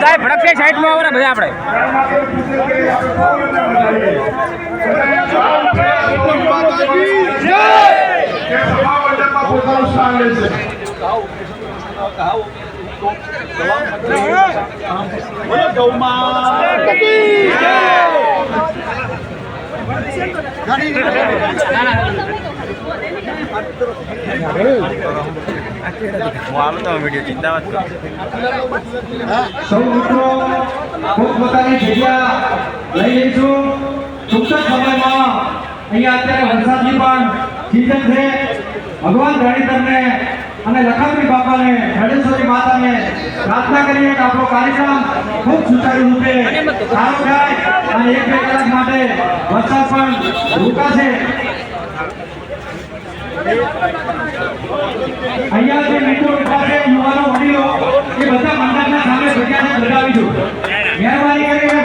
ગાય ભડકે સાઈડમાં આવે ને બધા આપણે. પોતાનું સ્થાન લે છે સૌ મિત્રો પોતપોતાની જગ્યા લઈ લઈશું ટૂંક સમયમાં અહીંયા અત્યારે વરસાદની પણ સિઝન છે ભગવાન ધણીધરને અને લખાત્રી બાપાને ધણેશ્વરી માતાને પ્રાર્થના કરીએ કે આપણો કાર્યક્રમ ખૂબ સુચારુ રૂપે સારો થાય અને એક બે કલાક માટે વરસાદ પણ રોકાશે. અહીંયા જે મિત્રો છે, યુવાનો, વડીલો, એ બધા મંડળના સામે છે બતાવીશું. મહેરબાની કરીને